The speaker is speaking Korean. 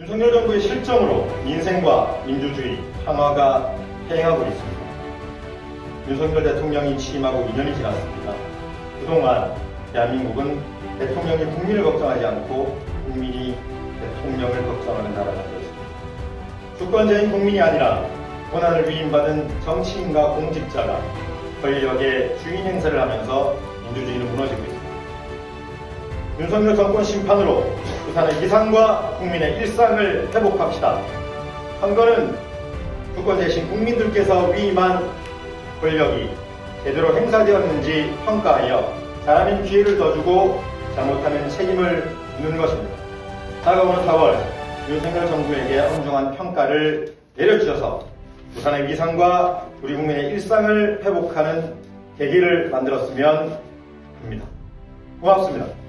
윤석열 정부의 실정으로 민생과 민주주의, 평화가 행하고 있습니다. 윤석열 대통령이 취임하고 2년이 지났습니다. 그동안 대한민국은 대통령이 국민을 걱정하지 않고 국민이 대통령을 걱정하는 나라가 되었습니다. 주권자인 국민이 아니라 권한을 위임받은 정치인과 공직자가 권력의 주인 행사를 하면서 민주주의는 무너지고 있습니다. 윤석열 정권 심판으로 부산의 이상과 국민의 일상을 회복합시다. 선거는 주권 대신 국민들께서 위임한 권력이 제대로 행사되었는지 평가하여 사람인 기회를 더 주고 잘못하면 책임을 묻는 것입니다. 다가오는 4월 윤석열 정부에게 엄중한 평가를 내려주셔서 부산의 위상과 우리 국민의 일상을 회복하는 계기를 만들었으면 합니다. 고맙습니다.